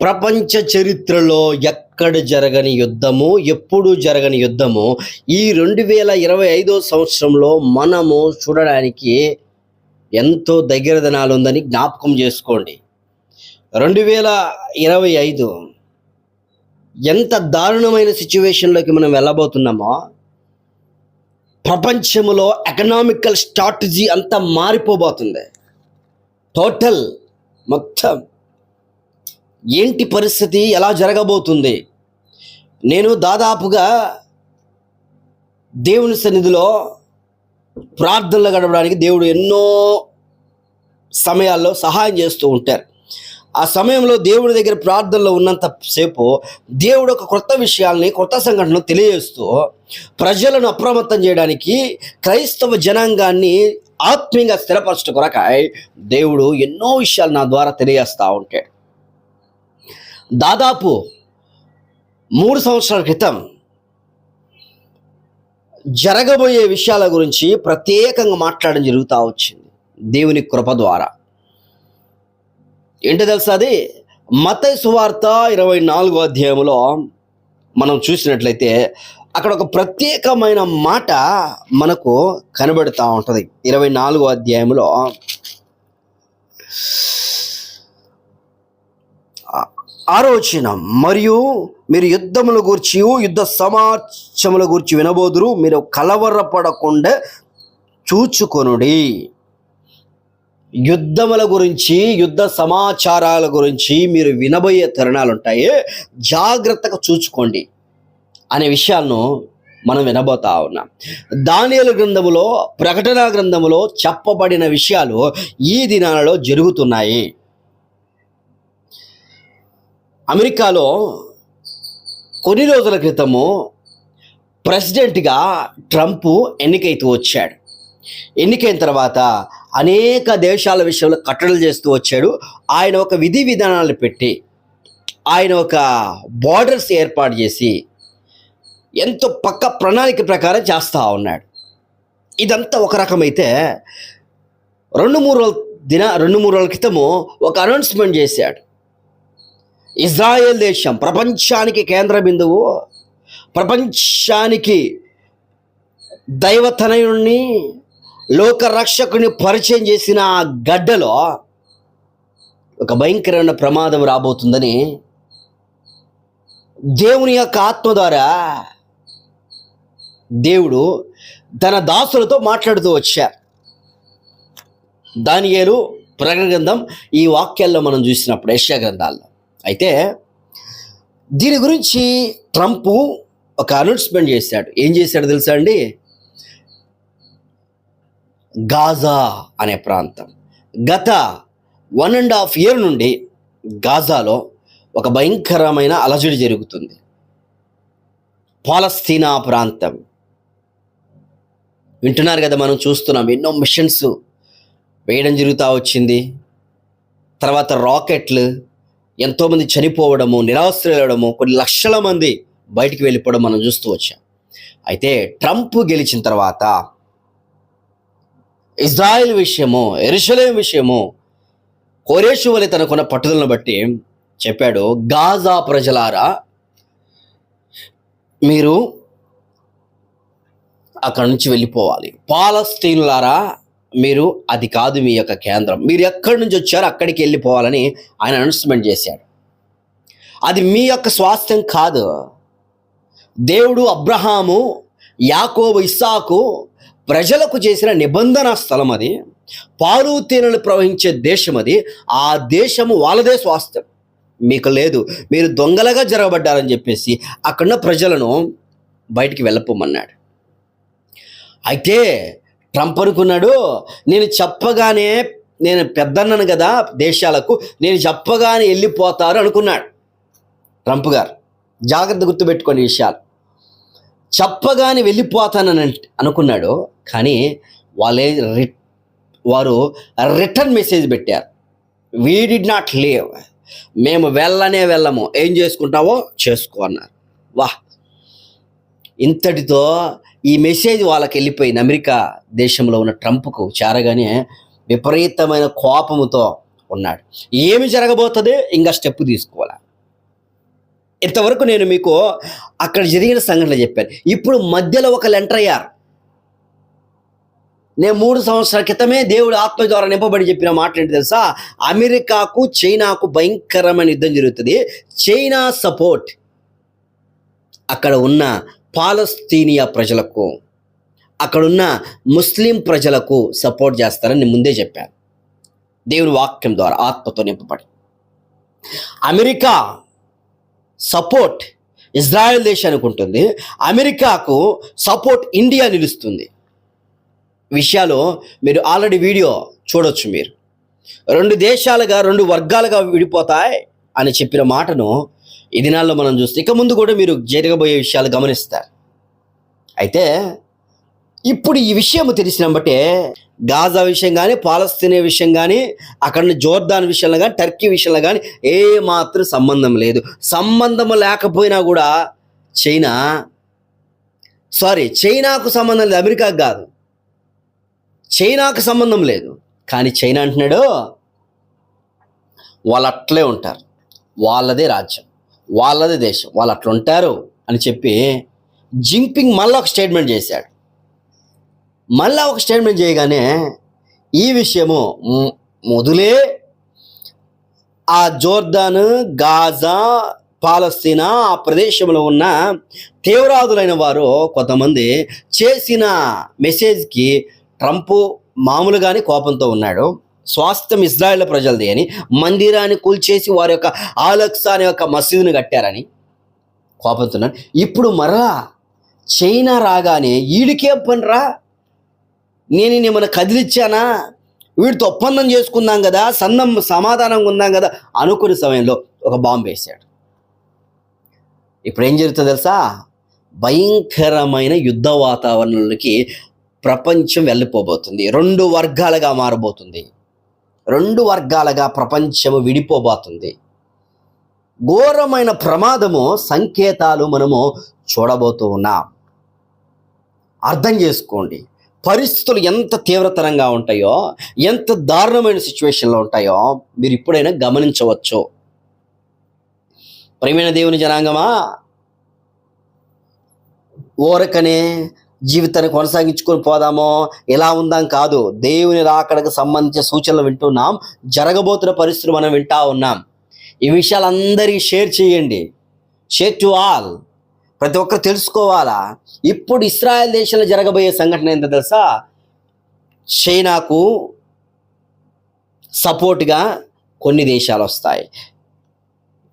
ప్రపంచ చరిత్రలో ఎక్కడ జరగని యుద్ధము ఎప్పుడు జరగని యుద్ధము ఈ రెండు వేల ఇరవై ఐదో సంవత్సరంలో మనము చూడడానికి ఎంతో దగ్గర దినాలు ఉందని జ్ఞాపకం చేసుకోండి. రెండు వేల ఇరవై ఐదు ఎంత దారుణమైన సిచ్యువేషన్లోకి మనం వెళ్ళబోతున్నామో ప్రపంచంలో ఎకనామికల్ స్ట్రాటజీ అంతా మారిపోబోతుంది. టోటల్ మొత్తం ఏంటి పరిస్థితి? ఎలా జరగబోతుంది? నేను దాదాపుగా దేవుని సన్నిధిలో ప్రార్థనలు గడపడానికి దేవుడు ఎన్నో సమయాల్లో సహాయం చేస్తూ ఉంటారు. ఆ సమయంలో దేవుడి దగ్గర ప్రార్థనలో ఉన్నంత సేపు దేవుడు ఒక కొత్త విషయాల్ని కొత్త సంఘటనలు తెలియజేస్తూ ప్రజలను అప్రమత్తం చేయడానికి క్రైస్తవ జనాంగాన్ని ఆత్మీయంగా స్థిరపరచడం కొరకాయ దేవుడు ఎన్నో విషయాలు నా ద్వారా తెలియజేస్తూ ఉంటాడు. దాదాపు మూడు సంవత్సరాల క్రితం జరగబోయే విషయాల గురించి ప్రత్యేకంగా మాట్లాడడం జరుగుతూ వచ్చింది దేవుని కృప ద్వారా. ఏంటో తెలుసా అది? మత సువార్త ఇరవై నాలుగో అధ్యాయంలో మనం చూసినట్లయితే అక్కడ ఒక ప్రత్యేకమైన మాట మనకు కనబడుతూ ఉంటుంది. ఇరవై నాలుగో అధ్యాయంలో ఆలోచన మరియు మీరు యుద్ధముల గూర్చి యుద్ధ సమాచముల గురించి వినబోదురు మీరు కలవరపడకుండా చూచుకొనుడి. యుద్ధముల గురించి యుద్ధ సమాచారాల గురించి మీరు వినబోయే తరుణాలు ఉంటాయి జాగ్రత్తగా చూచుకోండి అనే విషయాలను మనం వినబోతా ఉన్నాం. దానియలు గ్రంథములో ప్రకటన గ్రంథములో చెప్పబడిన విషయాలు ఈ దినాలలో జరుగుతున్నాయి. అమెరికాలో కొన్ని రోజుల క్రితము ప్రెసిడెంట్గా ట్రంప్ ఎన్నికైతూ వచ్చాడు. ఎన్నికైన తర్వాత అనేక దేశాల విషయంలో కట్టడలు చేస్తూ వచ్చాడు. ఆయన ఒక విధి విధానాలు పెట్టి ఆయన ఒక బార్డర్స్ ఏర్పాటు చేసి ఎంతో పక్క ప్రణాళిక ప్రకారం చేస్తూ ఉన్నాడు. ఇదంతా ఒక రకమైతే రెండు మూడు రోజుల దిన రెండు మూడు రోజుల క్రితము ఒక అనౌన్స్మెంట్ చేశాడు. ఇజ్రాయెల్ దేశం ప్రపంచానికి కేంద్ర బిందువు ప్రపంచానికి దైవతనయుణ్ణి లోకరక్షకుని పరిచయం చేసిన ఆ గడ్డలో ఒక భయంకరమైన ప్రమాదం రాబోతుందని దేవుని యొక్క ఆత్మ ద్వారా దేవుడు తన దాసులతో మాట్లాడుతూ వచ్చారు. దానియేలు ప్రకటన గ్రంథం ఈ వాక్యాల్లో మనం చూసినప్పుడు యశ్యా గ్రంథాల్లో. అయితే దీని గురించి ట్రంప్ ఒక అనౌన్స్మెంట్ చేశాడు. ఏం చేశాడు తెలుసా అండి? గాజా అనే ప్రాంతం. గత వన్ అండ్ హాఫ్ ఇయర్ నుండి గాజాలో ఒక భయంకరమైన అలజడి జరుగుతుంది. పాలస్తీనా ప్రాంతం. వింటున్నారు కదా మనం చూస్తున్నాం ఎన్నో మిషన్స్ వేయడం జరుగుతూ వచ్చింది. తర్వాత రాకెట్లు ఎంతోమంది చనిపోవడము నిరాశ్రయడము కొన్ని లక్షల మంది బయటికి వెళ్ళిపోవడం మనం చూస్తూ వచ్చాం. అయితే ట్రంప్ గెలిచిన తర్వాత ఇజ్రాయెల్ విషయము ఎరుషలేం విషయము కోరేషు వలె తనకున్న పట్టుదలను బట్టి చెప్పాడు గాజా ప్రజలారా మీరు అక్కడి నుంచి వెళ్ళిపోవాలి. పాలస్తీన్లారా మీరు అది కాదు మీ యొక్క కేంద్రం. మీరు ఎక్కడి నుంచి వచ్చారో అక్కడికి వెళ్ళిపోవాలని ఆయన అనౌన్స్మెంట్ చేశాడు. అది మీ యొక్క స్వాస్థ్యం కాదు. దేవుడు అబ్రహాము యాకోబు ఇస్సాకు ప్రజలకు చేసిన నిబంధన స్థలం అది. పారుతీనలు ప్రవహించే దేశం అది. ఆ దేశము వాళ్ళదే స్వాస్థ్యం. మీకు లేదు. మీరు దొంగలుగా జరగబడ్డారని చెప్పేసి అక్కడున్న ప్రజలను బయటికి వెళ్ళపోమన్నాడు. అయితే ట్రంప్ అనుకున్నాడు. నేను చెప్పగానే నేను పెద్దన్నాను కదా దేశాలకు నేను చెప్పగానే వెళ్ళిపోతారు అనుకున్నాడు ట్రంప్ గారు. జాగ్రత్త గుర్తుపెట్టుకోండి విషయాలు. చెప్పగానే వెళ్ళిపోతానని అనుకున్నాడు. కానీ వాళ్ళే రి వారు రిటర్న్ మెసేజ్ పెట్టారు. వీ డిడ్ నాట్ లీవ్ మేము వెళ్ళనే వెళ్ళము. ఏం చేసుకుంటావో చేసుకో అన్నారు. వా ఇంతటితో ఈ మెసేజ్ వాళ్ళకి వెళ్ళిపోయింది. అమెరికా దేశంలో ఉన్న ట్రంప్కు చేరగానే విపరీతమైన కోపముతో ఉన్నాడు. ఏమి జరగబోతుంది? ఇంకా స్టెప్ తీసుకోవాలి? ఇంతవరకు నేను మీకు అక్కడ జరిగిన సంఘటనలు చెప్పాను. ఇప్పుడు మధ్యలో ఒక ఎంటర్ అయ్యారు. నేను మూడు సంవత్సరాల క్రితమే దేవుడు ఆత్మ ద్వారా నింపబడి చెప్పిన మాట ఏంటి తెలుసా? అమెరికాకు చైనాకు భయంకరమైన యుద్ధం జరుగుతుంది. China support. అక్కడ ఉన్న పాలస్తీనియా ప్రజలకు అక్కడున్న ముస్లిం ప్రజలకు సపోర్ట్ చేస్తారని ముందే చెప్పాను. దేవుని వాక్యం ద్వారా ఆత్మతో నింపబడి. అమెరికా సపోర్ట్ ఇజ్రాయెల్ దేశానికి ఉంటుంది. అమెరికాకు సపోర్ట్ ఇండియా నిలుస్తుంది. విషయాలు మీరు ఆల్రెడీ వీడియో చూడొచ్చు మీరు. రెండు దేశాలుగా రెండు వర్గాలుగా విడిపోతాయి అని చెప్పిన మాటను ఈ దినాల్లో మనం చూస్తే ఇక ముందు కూడా మీరు జరగబోయే విషయాలు గమనిస్తారు. అయితే ఇప్పుడు ఈ విషయం తెలిసిన బట్టే గాజా విషయం కానీ పాలస్తీనే విషయం కానీ అక్కడ జోర్దాన్ విషయంలో కానీ టర్కీ విషయంలో కానీ ఏ మాత్రం సంబంధం లేదు. సంబంధం లేకపోయినా కూడా చైనా సారీ చైనాకు సంబంధం లేదు అమెరికాకు కాదు. చైనాకు సంబంధం లేదు. కానీ చైనా అంటున్నాడు వాళ్ళు అట్లే ఉంటారు. వాళ్ళదే రాజ్యం. వాళ్ళదే దేశం వాళ్ళు అట్లా ఉంటారు అని చెప్పి జింపింగ్ మళ్ళీ ఒక స్టేట్మెంట్ చేశాడు. మళ్ళా ఒక స్టేట్మెంట్ చేయగానే ఈ విషయము మొదలే ఆ జోర్దాన్ గాజా పాలస్తీనా ఆ ప్రదేశంలో ఉన్న తీవ్రవాదులైన వారు కొంతమంది చేసిన మెసేజ్కి ట్రంప్ మామూలుగానే కోపంతో ఉన్నాడు. స్వాస్థ్యం ఇజ్రాయెల్ ప్రజలది అని మందిరాన్ని కూల్చేసి వారి యొక్క ఆలక్సా అనే ఒక మసీదుని కట్టారని కోపంతున్నాను ఇప్పుడు మరలా చైనా రాగానే వీడికే పనిరా? నేను ఏమైనా కదిలిచ్చానా? వీడితో ఒప్పందం చేసుకుందాం కదా సన్నం సమాధానంగా ఉందాం కదా అనుకునే సమయంలో ఒక బాంబు వేశాడు. ఇప్పుడు ఏం జరుగుతుంది తెలుసా? భయంకరమైన యుద్ధ వాతావరణంలోకి ప్రపంచం వెళ్ళిపోబోతుంది. రెండు వర్గాలుగా మారబోతుంది. రెండు వర్గాలుగా ప్రపంచము విడిపోబోతుంది. ఘోరమైన ప్రమాదము సంకేతాలు మనము చూడబోతూ ఉన్నాం. అర్థం చేసుకోండి. పరిస్థితులు ఎంత తీవ్రతరంగా ఉంటాయో ఎంత దారుణమైన సిచ్యువేషన్లో ఉంటాయో మీరు ఇప్పుడైనా గమనించవచ్చు. ప్రేమైన దేవుని జనాంగమా ఓరకనే జీవితాన్ని కొనసాగించుకొని పోదామో? ఇలా ఉందాం కాదు. దేవుని రాకడకు సంబంధించిన సూచనలు వింటున్నాం జరగబోతున్న పరిస్థితులు మనం వింటా ఉన్నాం. ఈ విషయాలందరికీ షేర్ చేయండి. Share to all. ప్రతి ఒక్కరు తెలుసుకోవాలా? ఇప్పుడు ఇస్రాయల్ దేశంలో జరగబోయే సంఘటన ఏంటో తెలుసా? చైనాకు సపోర్ట్గా కొన్ని దేశాలు వస్తాయి.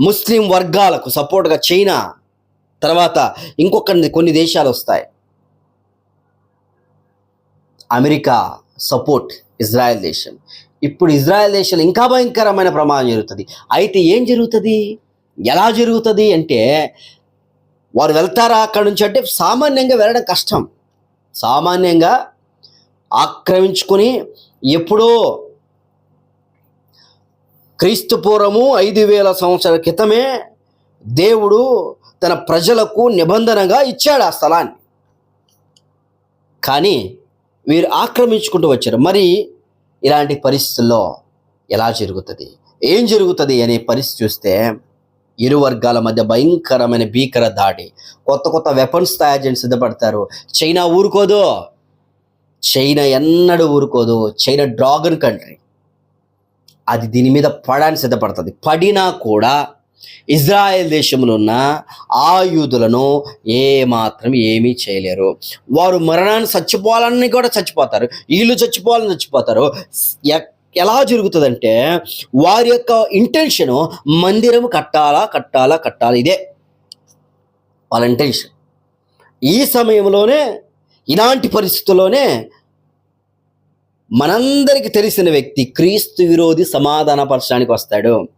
ముస్లిం వర్గాలకు సపోర్ట్గా చైనా తర్వాత ఇంకొక కొన్ని దేశాలు వస్తాయి. అమెరికా సపోర్ట్ ఇజ్రాయెల్ దేశం. ఇప్పుడు ఇజ్రాయెల్ దేశంలో ఇంకా భయంకరమైన ప్రమాదం జరుగుతుంది. అయితే ఏం జరుగుతుంది? ఎలా జరుగుతుంది అంటే వారు వెళ్తారా అక్కడ నుంచి అంటే సామాన్యంగా వెళ్ళడం కష్టం. సామాన్యంగా ఆక్రమించుకొని ఎప్పుడో క్రీస్తుపూర్వము ఐదు వేల సంవత్సరాల క్రితమే దేవుడు తన ప్రజలకు నిబంధనగా ఇచ్చాడు ఆ స్థలాన్ని. కానీ వీరు ఆక్రమించుకుంటూ వచ్చారు. మరి ఇలాంటి పరిస్థితుల్లో ఎలా జరుగుతుంది? ఏం జరుగుతుంది అనే పరిస్థితి చూస్తే ఇరు వర్గాల మధ్య భయంకరమైన భీకర దాడి. కొత్త కొత్త వెపన్స్ తయారు చేయడం సిద్ధపడతారు. చైనా ఊరుకోదు. చైనా ఎన్నడూ ఊరుకోదు. చైనా డ్రాగన్ కంట్రీ అది దీని మీద పడడానికి సిద్ధపడుతుంది. పడినా కూడా ఇజ్రాయెల్ దేశంలో ఉన్న ఆయుధులను ఏమాత్రం ఏమీ చేయలేరు. వారు మరణాన్ని చచ్చిపోవాలని కూడా చచ్చిపోతారు. వీళ్ళు చచ్చిపోవాలని చచ్చిపోతారు. ఎలా జరుగుతుందంటే వారి యొక్క ఇంటెన్షన్ మందిరం కట్టాలా కట్టాలా కట్టాలా. ఇదే వాళ్ళ ఇంటెన్షన్ ఈ సమయంలోనే ఇలాంటి పరిస్థితుల్లోనే మనందరికీ తెలిసిన వ్యక్తి క్రీస్తు విరోధి సమాధానపరచడానికి వస్తాడు.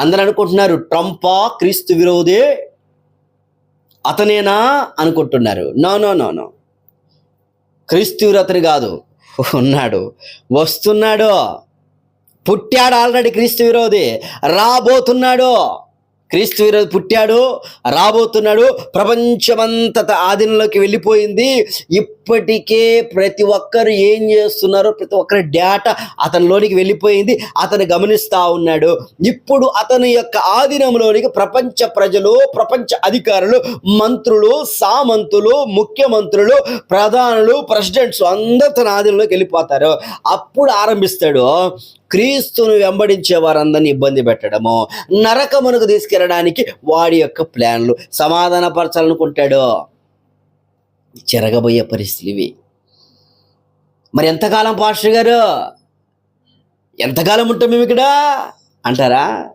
అందరూ అనుకుంటున్నారు ట్రంపా క్రీస్తు విరోధి అతనేనా అనుకుంటున్నారు. No no no no. క్రీస్తు అతను కాదు. ఉన్నాడు. వస్తున్నాడు. పుట్టాడు ఆల్రెడీ క్రీస్తు విరోధి. రాబోతున్నాడు. క్రీస్తు విరోధి పుట్టాడు రాబోతున్నాడు. ప్రపంచమంతట ఆధీనంలోకి వెళ్ళిపోయింది. ఇప్పటికే ప్రతి ఒక్కరు ఏం చేస్తున్నారో ప్రతి ఒక్కరి డేటా అతనిలోనికి వెళ్ళిపోయింది. అతను గమనిస్తా ఉన్నాడు. ఇప్పుడు అతని యొక్క ఆధీనంలోనికి ప్రపంచ ప్రజలు ప్రపంచ అధికారులు మంత్రులు సామంతులు ముఖ్యమంత్రులు ప్రధానులు ప్రెసిడెంట్స్ అందరు తన ఆధీనంలోకి వెళ్ళిపోతారు. అప్పుడు ఆరంభిస్తాడు. క్రీస్తును వెంబడించే వారందరినీ ఇబ్బంది పెట్టడము నరకమునకు తీసుకెళ్ళడానికి వాడి యొక్క ప్లాన్లు సమాధానపరచాలనుకుంటాడు. జరగబోయే పరిస్థితులు ఇవి. మరి ఎంతకాలం పాస్టర్ గారు? ఎంతకాలం ఉంటాం మేము ఇక్కడ? అంటారా?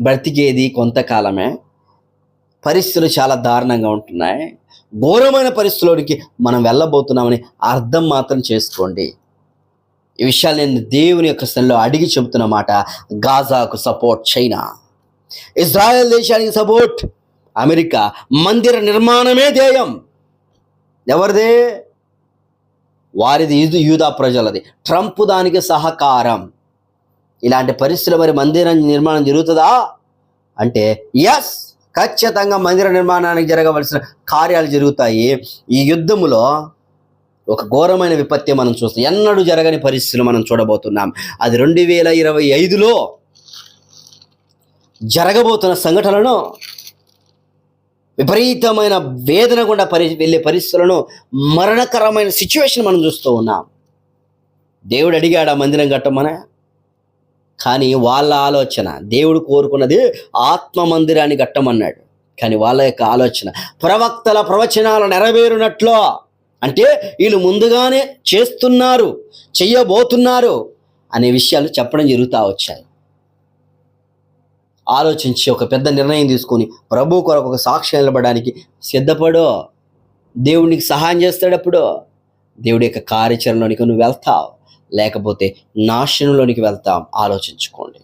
బ్రతికేది కొంతకాలమే. పరిస్థితులు చాలా దారుణంగా ఉంటున్నాయి. ఘోరమైన పరిస్థితుల్లోకి మనం వెళ్ళబోతున్నామని అర్థం మాత్రం చేసుకోండి. ఈ విషయాలు నేను దేవుని యొక్క స్థలంలో అడిగి చెబుతున్న మాట గాజాకు సపోర్ట్ చైనా. ఇజ్రాయెల్ దేశానికి సపోర్ట్. అమెరికా మందిర నిర్మాణమే ధ్యేయం. ఎవరిదే? వారిది ఇది యూదా ప్రజలది. ట్రంప్ దానికి సహకారం. ఇలాంటి పరిస్థితులు మరి మందిరం నిర్మాణం జరుగుతుందా? అంటే ఎస్ ఖచ్చితంగా మందిర నిర్మాణానికి జరగవలసిన కార్యాలు జరుగుతాయి. ఈ యుద్ధములో ఒక ఘోరమైన విపత్తి మనం చూస్తాం ఎన్నడూ జరగని పరిస్థితులు మనం చూడబోతున్నాం. అది రెండు వేల ఇరవై ఐదులో జరగబోతున్న సంఘటనలను విపరీతమైన వేదన గుండా పరి వెళ్ళే పరిస్థితులను మరణకరమైన సిచ్యువేషన్ మనం చూస్తూ ఉన్నాం. దేవుడు అడిగాడు ఆ మందిరం కట్టమనే కానీ వాళ్ళ ఆలోచన దేవుడు కోరుకున్నది ఆత్మ మందిరాన్ని కట్టమన్నాడు. కానీ వాళ్ళ యొక్క ఆలోచన ప్రవక్తల ప్రవచనాలు నెరవేరునట్లు అంటే వీళ్ళు ముందుగానే చేస్తున్నారు చెయ్యబోతున్నారు అనే విషయాలు చెప్పడం జరుగుతూ వచ్చాయి. ఆలోచించి ఒక పెద్ద నిర్ణయం తీసుకొని ప్రభు కొరకు ఒక సాక్షి నిలబడడానికి సిద్ధపడో. దేవునికి సహాయం చేస్తాడప్పుడు దేవుడి యొక్క కార్యాచరణలోనికి నువ్వు వెళ్తావు. లేకపోతే నాశనంలోనికి వెళ్తాం ఆలోచించుకోండి.